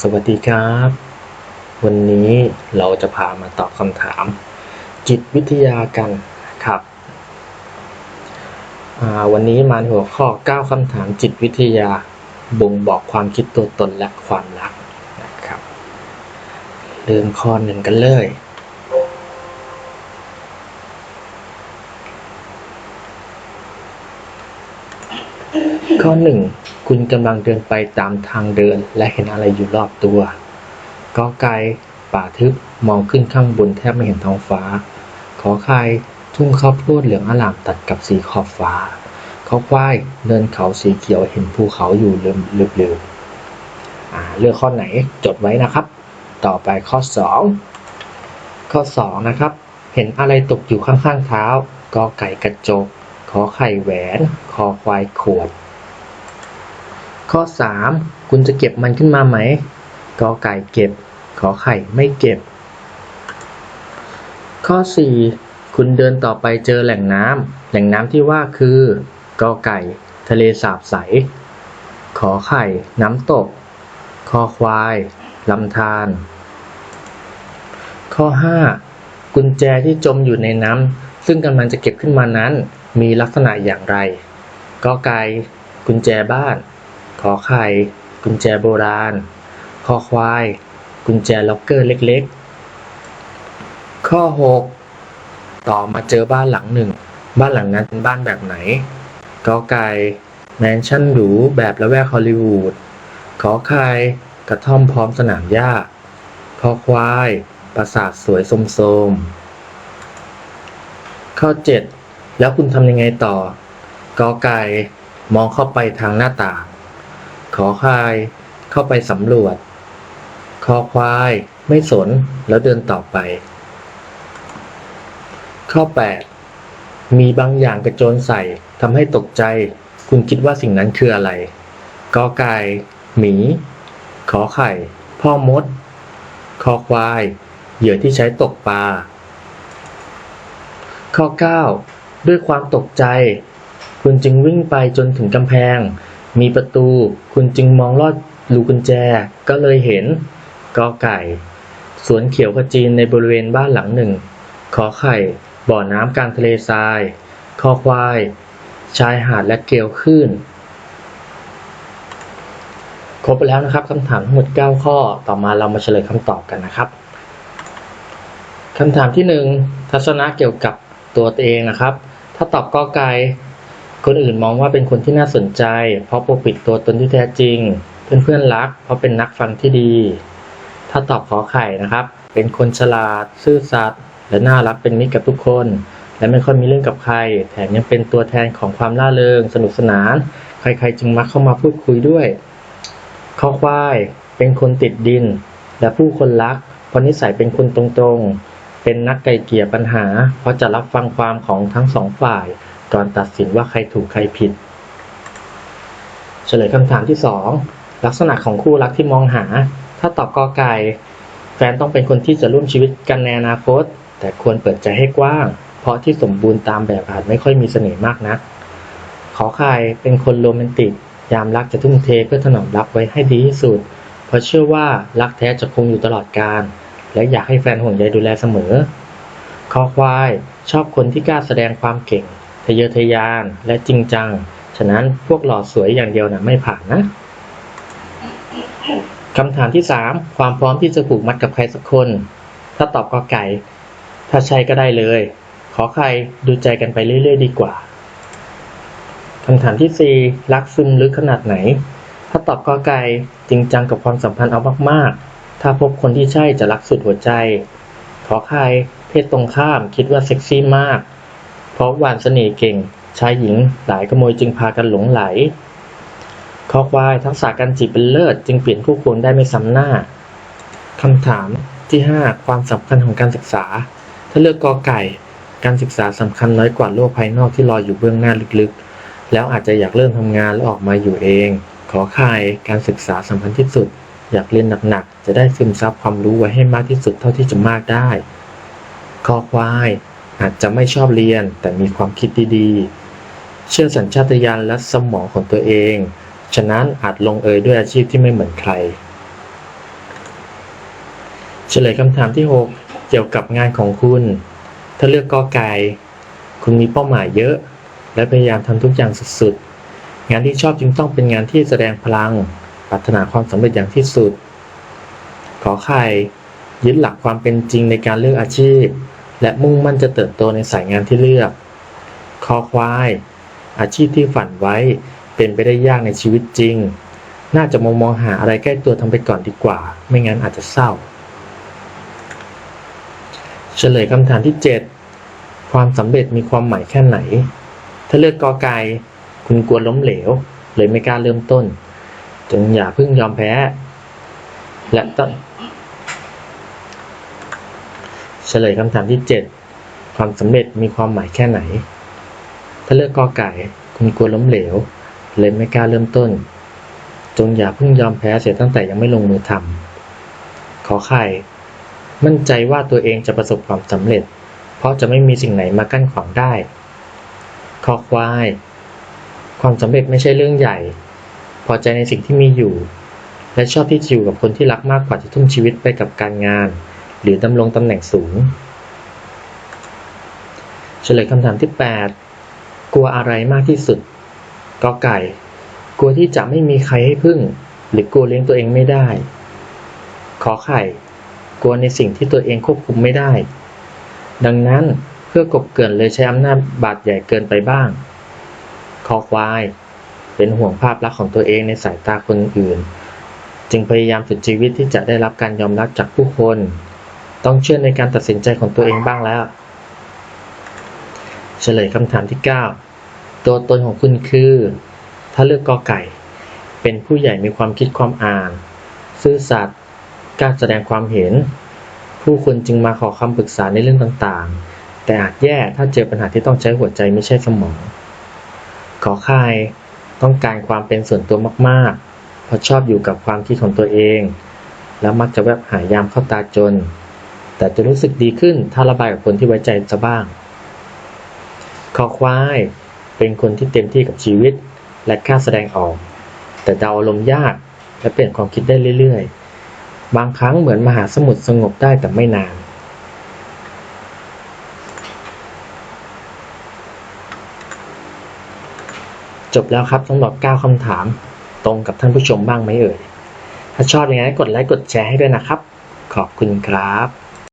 สวัสดีครับ วันนี้เราจะพามาตอบคำถาม จิตวิทยากันครับ วันนี้มาหัวข้อ 9คำถามจิตวิทยาบ่งบอกความคิดตัวตนและความรักนะครับ เริ่มข้อหนึ่งกันเลย ข้อหนึ่งคุณกำลังเดินไปตามทางเดินและเห็นอะไรอยู่รอบตัวกอไก่ป่าทึบมองขึ้นข้างบนแทบไม่เห็นท้องฟ้า ขอไข่ทุ่งข้าวโพดเหลืองอลามตัดกับสีขอบฟ้าขอควายเนินเขาสีเขียวเห็นภูเขาอยู่เลืมๆอ่าเลือกข้อไหนจดไว้นะครับ ต่อไปข้อสองข้อสองนะครับ เห็นอะไรตกอยู่ข้างๆเท้ากอไก่กระจกขอไข่แหวน คอควายขวด ข้อ 3 คุณจะเก็บมันขึ้นมาไหมกอไก่เก็บ ขอไข่ไม่เก็บ ข้อ 4 คุณเดินต่อไปเจอแหล่งน้ำแหล่งน้ำที่ว่าคือกอไก่ ทะเลสาบใส ขอไข่ น้ำตก คอควายลำธารข้อ 5 กุญแจที่จมอยู่ในน้ำซึ่งกำลังจะเก็บขึ้นมานั้น มีลักษณะอย่างไรกอไก่กุญแจบ้าน ขอไข่ กุญแจโบราณ คอควาย กุญแจล็อกเกอร์เล็กๆ ข้อ 6 ต่อมาเจอบ้านหลังหนึ่ง บ้านหลังนั้นเป็นบ้านแบบไหนกอไก่แมนชั่นหรูแบบละแวกฮอลลีวูดขอไข่กระท่อมพร้อมสนามหญ้า คอควาย ปราสาทสวยโสมข้อ 7 แล้วคุณทำยังไงต่อกอไก่มองเข้าไปทางหน้าต่าง ขอควาย เข้าไปสำรวจ คอควาย ไม่สนแล้วเดินต่อไป ข้อ 8 มีบางอย่างกระโจนใส่ทำให้ตกใจ คุณคิดว่าสิ่งนั้นคืออะไรกอไก่หมี ขอไข่ พ่อมด คอควาย เหยื่อที่ใช้ตกปลา ข้อ 9 ด้วยความตกใจ คุณจึงวิ่งไปจนถึงกำแพง มีประตู คุณจึงมองลอดรูกุญแจ ก็เลยเห็นกอไก่ สวนเขียวขจีนในบริเวณบ้านหลังหนึ่ง ขอไข่ บ่อน้ำกลางทะเลทราย คอควาย ชายหาดและเกลียวคลื่น ครบไปแล้วนะครับคำถามทั้งหมด 9 ข้อ ต่อมาเรามาเฉลยคำตอบกันนะครับคำถามที่ 1 ทัศนะเกี่ยวกับตัวเองนะครับ ถ้าตอบกอไก่ คนอื่นมองว่าเป็นคนที่น่าสนใจ เพราะปกปิดตัวตนที่แท้จริง เพื่อนๆรัก เพราะเป็นนักฟังที่ดี ถ้าตอบขอไข่นะครับ เป็นคนฉลาด ซื่อสัตย์และน่ารักเป็นมิตรกับทุกคน และไม่ค่อยมีเรื่องกับใคร แถมยังเป็นตัวแทนของความล่าเริง สนุกสนาน ใครๆจึงมักเข้ามาพูดคุยด้วยข้อควายเป็นคนติดดิน และผู้คนรัก เพราะนิสัยเป็นคนตรงๆ เป็นนักไกลเกลี่ยปัญหา เพราะจะรับฟังความของทั้งสองฝ่าย ก่อนตัดสินว่าใครถูกใครผิด เฉลยคำถามที่ 2 ลักษณะของคู่รักที่มองหา ถ้าตอบกอไก่แฟนต้องเป็นคนที่จะร่วมชีวิตกันในอนาคต แต่ควรเปิดใจให้กว้าง เพราะที่สมบูรณ์ตามแบบอาจไม่ค่อยมีเสน่ห์มากนักขอไข่เป็นคนโรแมนติก ยามรักจะทุ่มเทเพื่อถนอมรักไว้ให้ดีที่สุด เพราะเชื่อว่ารักแท้จะคงอยู่ตลอดกาลและอยากให้แฟนห่วงใยดูแลเสมอ คอควายชอบคนที่กล้าแสดงความเก่ง ทะเยอทะยานและจริงจัง ฉะนั้นพวกหล่อสวยอย่างเดียวนะไม่ผ่านนะคำถามที่ 3 ความพร้อมที่จะผูกมัดกับใครสักคน ถ้าตอบกอไก่ ถ้าใช่ก็ได้เลย ขอใครดูใจกันไปเรื่อยๆ ดีกว่าคำถามที่ 4 รักซึมลึกขนาดไหน ถ้าตอบกอไก่จริงจังกับความสัมพันธ์เอามากๆ ถ้าพบคนที่ใช่จะรักสุดหัวใจ ขอใครเพศตรงข้ามคิดว่าเซ็กซี่มาก เพราะหวานเสน่ห์เก่ง ชายหญิงหลายขโมยจึงพากันหลงไหลคอควายทักษะการจีบเป็นเลิศจึงเปลี่ยนคู่ควรได้ไม่ซ้ำหน้าคำถามที่ 5 ความสำคัญของการศึกษา ถ้าเลือกกอไก่ การศึกษาสำคัญน้อยกว่าโลกภายนอกที่รออยู่เบื้องหน้าลึกๆ แล้วอาจจะอยากเริ่มทำงานแล้วออกมาอยู่เอง ขอไข่การศึกษาสำคัญที่สุด อยากเรียนหนักๆ จะได้ซึมซับความรู้ไว้ให้มากที่สุดเท่าที่จะมากได้ คอควาย อาจจะไม่ชอบเรียนแต่มีความคิดดีๆ เชื่อสัญชาตญาณและสมองของตัวเอง ฉะนั้นอาจลงเอยด้วยอาชีพที่ไม่เหมือนใคร เฉลยคำถามที่ 6 เกี่ยวกับงานของคุณ ถ้าเลือกกอไก่ คุณมีเป้าหมายเยอะ และพยายามทำทุกอย่างสุดๆ งานที่ชอบจึงต้องเป็นงานที่แสดงพลัง ปรารถนาความสำเร็จอย่างที่สุด ขอไข่ยึดหลักความเป็นจริงในการเลือกอาชีพ และมุ่งมั่นจะเติบโตในสายงานที่เลือก คอควาย อาชีพที่ฝันไว้เป็นไปได้ยากในชีวิตจริง น่าจะมองมองหาอะไรใกล้ตัวทำไปก่อนดีกว่า ไม่งั้นอาจจะเศร้า เฉลยคำถามที่ 7 ความสำเร็จมีความหมายแค่ไหน ถ้าเลือกกอไก่คุณกลัวล้มเหลว เลยไม่กล้าเริ่มต้นจงอย่าเพิ่งยอมแพ้ และต้องเฉลยคำถามที่ 7 ความสำเร็จมีความหมายแค่ไหน ถ้าเลือกกอไก่คุณกลัวล้มเหลว เลยไม่กล้าเริ่มต้น จงอย่าเพิ่งยอมแพ้เสียตั้งแต่ยังไม่ลงมือทำขอไข่ มั่นใจว่าตัวเองจะประสบความสำเร็จ เพราะจะไม่มีสิ่งไหนมากั้นขวางได้คอควาย ความสำเร็จไม่ใช่เรื่องใหญ่ พอใจในสิ่งที่มีอยู่ และชอบที่จะอยู่กับคนที่รักมากกว่าที่ทุ่มชีวิตไปกับการงาน หรือดำรงตำแหน่งสูงเฉลยคำถามที่ 8 กลัวอะไรมากที่สุดกอไก่ กลัวที่จะไม่มีใครให้พึ่ง หรือกลัวเลี้ยงตัวเองไม่ได้ ขอไข่ กลัวในสิ่งที่ตัวเองควบคุมไม่ได้ ดังนั้นเพื่อกบเกินเลยใช้อำนาจบาดใหญ่เกินไปบ้างคอควาย เป็นห่วงภาพลักษณ์ของตัวเองในสายตาคนอื่น จึงพยายามสุดชีวิตที่จะได้รับการยอมรับจากผู้คน ต้องเชื่อในการตัดสินใจของตัวเองบ้างแล้ว เฉลยคำถามที่ 9 ตัวตนของคุณคือ ถ้าเลือกกอไก่ เป็นผู้ใหญ่มีความคิดความอ่าน ซื่อสัตย์กล้าแสดงความเห็น ผู้คนจึงมาขอคำปรึกษาในเรื่องต่างๆ แต่อาจแย่ถ้าเจอปัญหาที่ต้องใช้หัวใจไม่ใช่สมอง ขอค่ายต้องการความเป็นส่วนตัวมากๆ เพราะชอบอยู่กับความคิดของตัวเอง แล้วมักจะแวบหายามเข้าตาจน แต่จะรู้สึกดีขึ้นถ้าระบายกับคนที่ไว้ใจจะบ้างคอควายเป็นคนที่เต็มที่กับชีวิตและกล้าแสดงออก แต่เดาอารมณ์ยากและเปลี่ยนความคิดได้เรื่อยๆ บางครั้งเหมือนมหาสมุทรสงบได้แต่ไม่นาน จบแล้วครับสำหรับ9คำถามตรงกับท่านผู้ชมบ้างไหมเอ่ย ถ้าชอบยังไงกดไลค์กดแชร์ให้ด้วยนะครับ ขอบคุณครับ